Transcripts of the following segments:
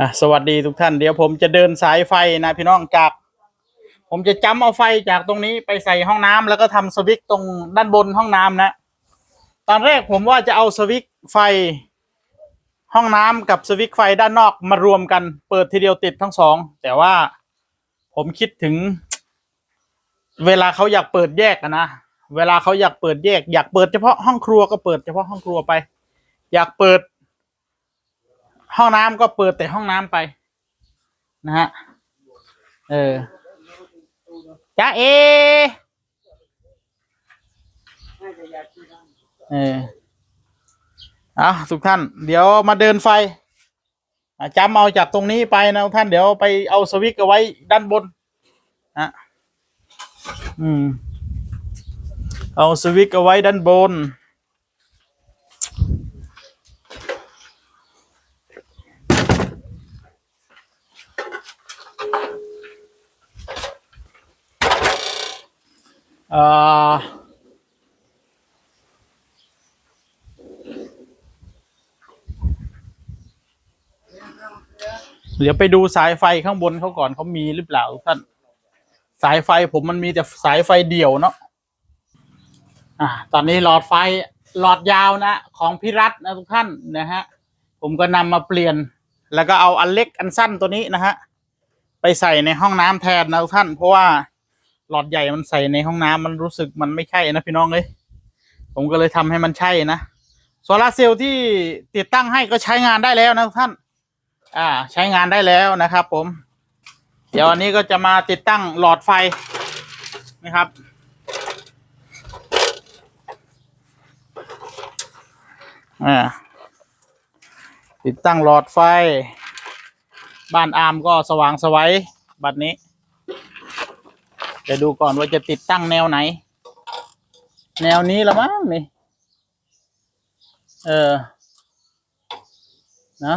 อะสวัสดีทุกท่านเดี๋ยวผมจะเดินสายไฟนะพี่น้องจาก ผมจะจำเอาไฟจากตรงนี้ไปใส่ห้องน้ำแล้วก็ทำสวิตช์ตรงด้านบนห้องน้ำนะ ตอนแรกผมว่าจะเอาสวิตช์ไฟ ห้องน้ำกับสวิตช์ไฟด้านนอกมารวมกันเปิดทีเดียวติดทั้งสอง แต่ว่าผมคิดถึง เวลาเขาอยากเปิดแยกนะเวลาเขาอยากเปิดแยก อยากเปิดเฉพาะห้องครัวก็เปิดเฉพาะห้องครัวไป อยากเปิด ห้องน้ำก็เปิดแต่ห้องน้ำไป นะฮะ เออจ้าเอ เออเอาทุกท่าน เดี๋ยวมาเดินไฟอะจำเอาจากตรงนี้ไปนะทุกท่าน เดี๋ยวไปเอาสวิตช์เอาไว้ด้านบนนะอืม เอาสวิตช์เอาไว้ด้านบน เดี๋ยวไปดูสายไฟข้างบนเขาก่อนเขามีหรือเปล่าท่าน สายไฟผมมันมีแต่สายไฟเดี่ยวเนาะอ่า ตอนนี้หลอดไฟหลอดยาวนะของพิรัตนะทุกท่านนะฮะ ผมก็นำมาเปลี่ยน แล้วก็เอาอันเล็กอันสั้นตัวนี้นะฮะ ไปใส่ในห้องน้ำแทนนะทุกท่าน เพราะว่า หลอดใหญ่มันใส่ในห้องน้ำมันรู้สึกมันไม่ใช่นะพี่น้องเลยผมก็เลยทำให้มันใช่นะโซลาเซลล์ที่ติดตั้งให้ก็ใช้งานได้แล้วนะท่าน อ่า ใช้งานได้แล้วนะครับ ผม เดี๋ยวอันนี้ก็จะมาติดตั้งหลอดไฟนะครับ อ่า ติดตั้งหลอดไฟ บ้านอาร์มก็สว่างไสวัยบัดนี้ เดี๋ยวดูก่อนว่าจะติดตั้งแนวไหน แนวนี้ละมั้งนี่ เออ นะ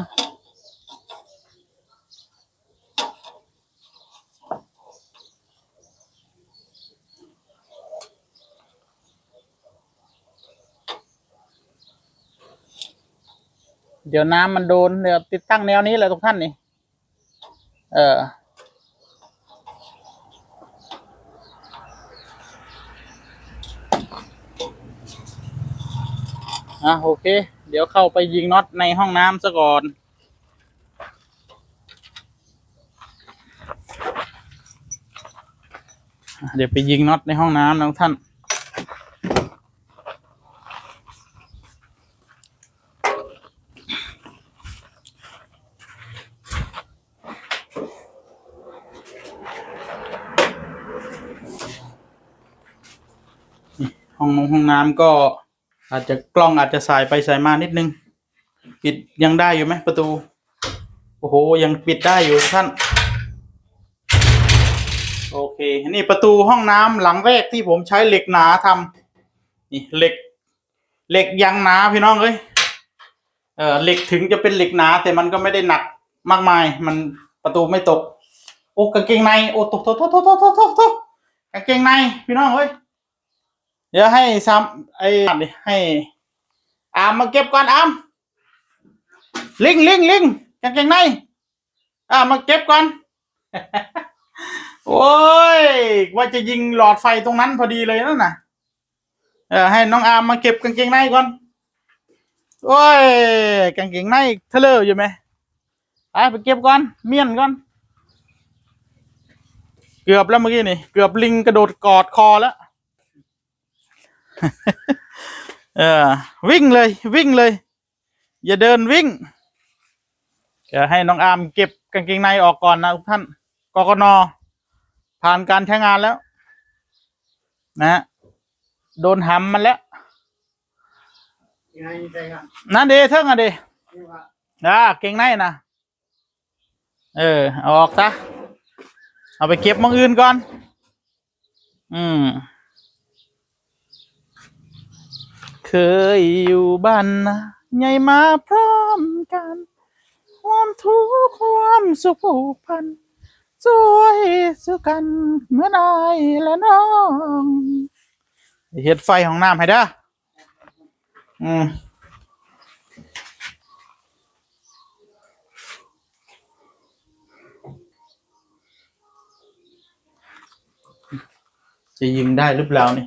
เดี๋ยวน้ำมันโดนเดี๋ยวติดตั้งแนวนี้แหละทุกท่านนี่ เออ อะโอเค เดี๋ยวเข้าไปยิงน็อตในห้องน้ำซะก่อน เดี๋ยวไปยิงน็อตในห้องน้ำนะท่านห้องนงห้องน้ำก็ อาจจะกล้องอาจจะสายไปสายมานิดนึง ปิดยังได้อยู่ไหมประตู โอ้โห ยังปิดได้อยู่ท่าน โอเค นี่ประตูห้องน้ำหลังแรกที่ผมใช้เหล็กหนาทำ นี่เหล็ก เหล็กยางหนาพี่น้องเอ้ยเออเหล็กถึงจะเป็นเหล็กหนา แต่มันก็ไม่ได้หนักมากมาย มันประตูไม่ตก โอ้กางเกงใน โอ้ตกตกตกตกตกตกตกกางเกงในพี่น้องเอ้ย เดี๋ยวให้ซ้ำไอ้ให้อามมาเก็บก่อนอามลิงลิงลิงกางเกงในอ่ามาเก็บก่อน โอ้ยว่าจะยิงหลอดไฟตรงนั้นพอดีเลยนั่นน่ะเออให้น้องอามมาเก็บกางเกงในก่อนโอ้ยกางเกงในเทเลอร์อยู่ไหมไปไปเก็บก่อนเมียนก่อน เกือบแล้วเมื่อกี้นี่ เกือบลิงกระโดดกอดคอแล้ว เออ วิ่งเลย วิ่งเลย อย่าเดินวิ่งจะให้น้องอาร์มเก็บกางเกงในออกก่อนนะทุกท่านกกนผ่านการใช้งานแล้ว นะโดนหำมันแล้วนั่นเดเท่งอะเดอ่าเก่งในนะเอออออกซะเอาไปเก็บมองอื่นก่อน อืม เคยอยู่บ้านนะใหญ่มาพร้อมกัน ความทุกข์ความสุขผูกพันช่วยสู้กันเหมือนไอและน้องเหตุไฟของน้ำให้เด้อืมจะยิงได้หรือเปล่านี่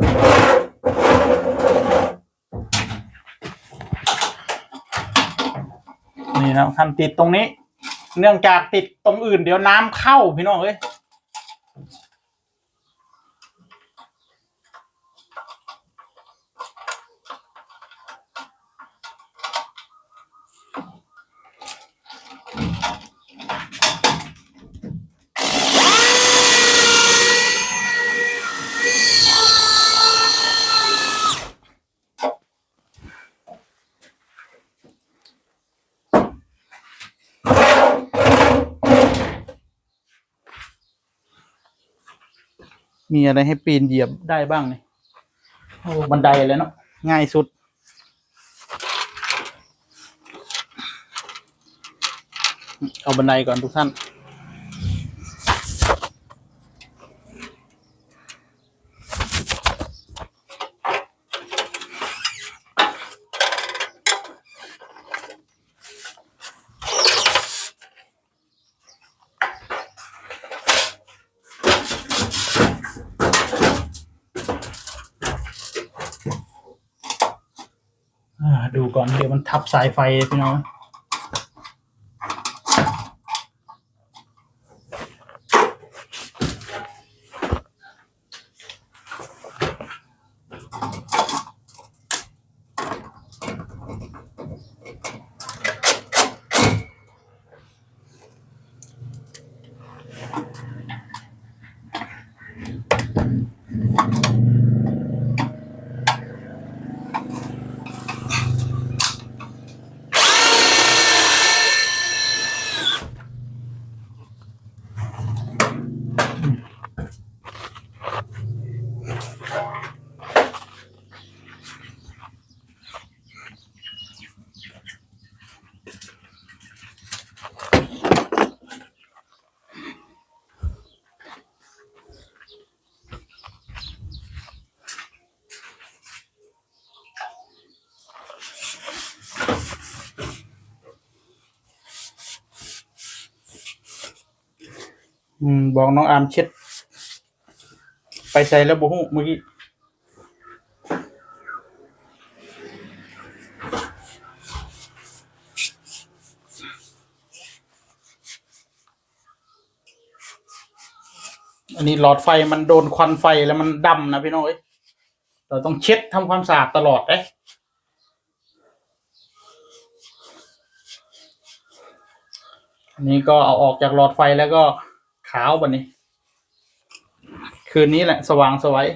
นี่นะท่านติดตรงนี้ เนื่องจากติดตรงอื่น เดี๋ยวน้ำเข้าพี่น้องเอ้ย มีอะไรให้ปีนเหยียบได้บ้างเนี่ยโอ้บันไดเลยเนาะง่ายสุด เอาบันไดก่อนทุกท่าน ดูก่อนเดี๋ยวมันทับสายไฟพี่น้อง อืมบอกน้องอามเช็ด ไปใส่แล้วบูฮู้เมื่อกี้อันนี้หลอดไฟมันโดนควันไฟแล้วมันดำนะพี่น้อยเราต้องเช็ดทำความสะอาดตลอดเอันนี้ก็เอาออกจากหลอดไฟแล้วก็ ขาวแบบนี้ คืนนี้แหละ สว่างสวัย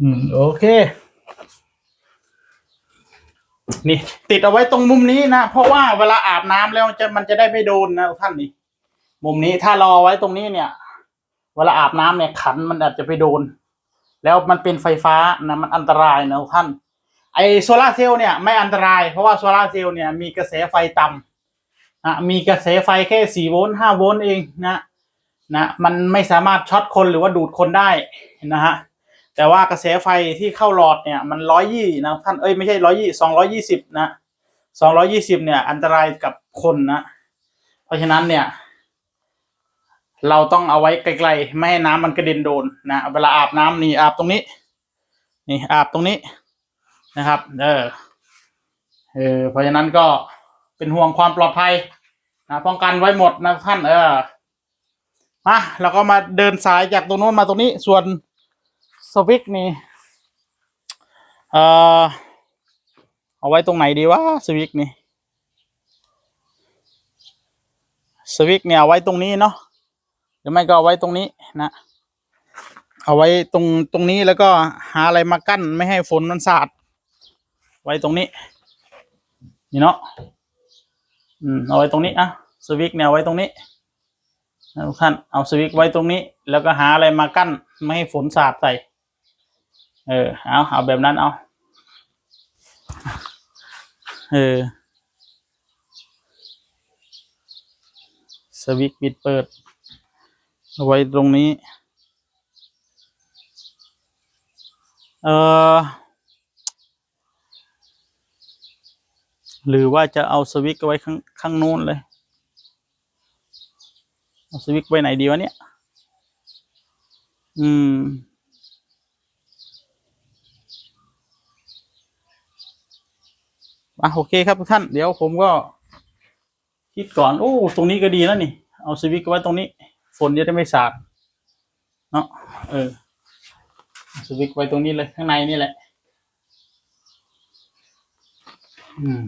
อืม โอเค นี่ติดเอาไว้ตรงมุมนี้นะ เพราะว่าเวลาอาบน้ำแล้วมันจะมันจะได้ไม่โดนนะท่านนี่ มุมนี้ถ้ารอไว้ตรงนี้เนี่ย เวลาอาบน้ำเนี่ยขันมันอาจจะไปโดน แล้วมันเป็นไฟฟ้านะมันอันตรายนะท่าน ไอโซลาเซลล์เนี่ยไม่อันตราย เพราะว่าโซลาเซลล์เนี่ยมีกระแสไฟต่ำนะมีกระแสไฟแค่สี่โวลต์ห้าโวลต์เองนะนะมันไม่สามารถช็อตคนหรือว่าดูดคนได้นะฮะ แต่ว่ากระแสไฟที่เข้าหลอดเนี่ยมันร้อยยี่นะท่านเอ้ยไม่ใช่ร้อยยี่สองร้อยี่สิบนะสองร้อยี่สิบเนี่ย อันตรายกับคนนะ เพราะฉะนั้นเนี่ย เราต้องเอาไว้ไกลๆไม่ให้น้ำมันกระเด็นโดนนะเวลาอาบน้ำนี่อาบตรงนี้ นี่อาบตรงนี้นะครับ เออเออเพราะฉะนั้นก็เป็นห่วงความปลอดภัยนะป้องกันไว้หมดนะท่าน เออมาเราก็มาเดินสายจากตรงโน้นมาตรงนี้ส่วน สวิกนี่เออเอาไว้ตรงไหนดีวะสวิกนี่สวิกเนี่ยเอาไว้ตรงนี้เนาะหรือไม่ก็เอาไว้ตรงนี้นะเอาไว้ตรงตรงนี้แล้วก็หาอะไรมากั้นไม่ให้ฝนมันสาด ไว้ตรงนี้ นี่เนาะอืมเอาไว้ตรงนี้อะสวิกเนี่ยเอาไว้ตรงนี้ทุกท่านเอาสวิกไว้ตรงนี้ แล้วก็หาอะไรมากั้นไม่ให้ฝนสาดใส่ เออ เอาเอาแบบนั้นเอาเออสวิตช์ปิดเปิด เอาไว้ตรงนี้ เออหรือว่าจะเอาสวิตช์ไว้ข้างข้างนู้นเลย เอาสวิตช์ไว้ไหนดีวะเนี่ย อืม อะโอเคครับทุกท่านเดี๋ยวผมก็คิดก่อนโอ้ตรงนี้ก็ดีแล้วนี่ เอาสวิตช์ไว้ตรงนี้ ฝนจะได้ไม่สาดเนาะเออสวิตช์ไว้ตรงนี้เลยข้างในนี่แหละ อืม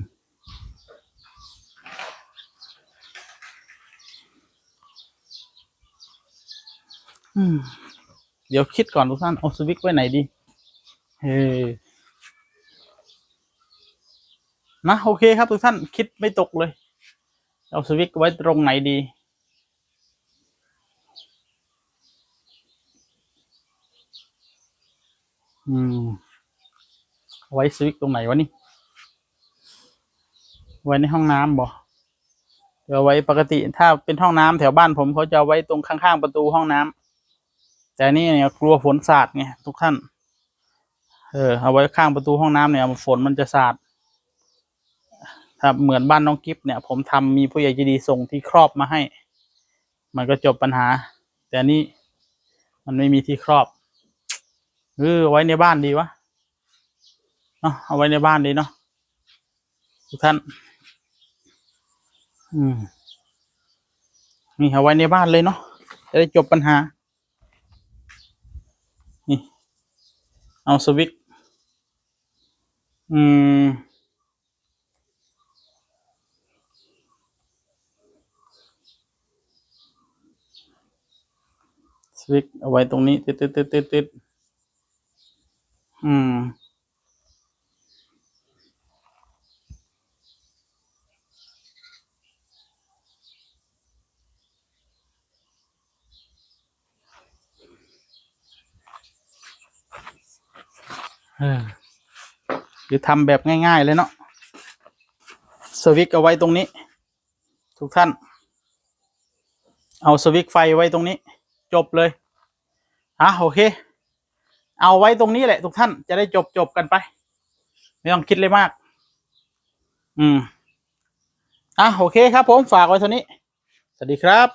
อืมเดี๋ยวคิดก่อนทุกท่านเอาสวิตช์ไว้ไหนดี เฮ้ นะโอเคครับทุกท่านคิดไม่ตกเลย เอาสวิตช์ไว้ตรงไหนดี อืม ไว้สวิตช์ตรงไหนวะนี่ ไว้ในห้องน้ำบ่เดี๋ยวไว้ปกติถ้าเป็นห้องน้ำแถวบ้านผมเขาจะไว้ตรงข้างๆประตูห้องน้ำแต่นี่เนี่ยกลัวฝนสาดไงทุกท่าน เออเอาไว้ข้างประตูห้องน้ำเนี่ยฝนมันจะสาด ถ้าเหมือนบ้านน้องกิฟเนี่ย ผมทำมีผู้ใหญ่ใจดีส่งที่ครอบมาให้ มันก็จบปัญหา แต่นี่มันไม่มีที่ครอบเออเอาไว้ในบ้านดีวะเนาะเอาไว้ในบ้านดีเนาะทุกท่าน อืมนี่เอาไว้ในบ้านเลยเนาะจะได้จบปัญหา นี่ เอาสวิตอืม วิตช์เอาไว้ตรงนี้ติดติดติดติดติดอืม เออหรือทำแบบง่ายๆเลยเนาะสวิตช์เอาไว้ตรงนี้ ทุกท่าน เอาสวิตช์ไฟไว้ตรงนี้ จบเลยอะโอเค เอาไว้ตรงนี้แหละทุกท่านจะได้จบจบกันไป ไม่ต้องคิดเลยมาก อืมอะโอเคครับผมฝากไว้เท่านี้ สวัสดีครับ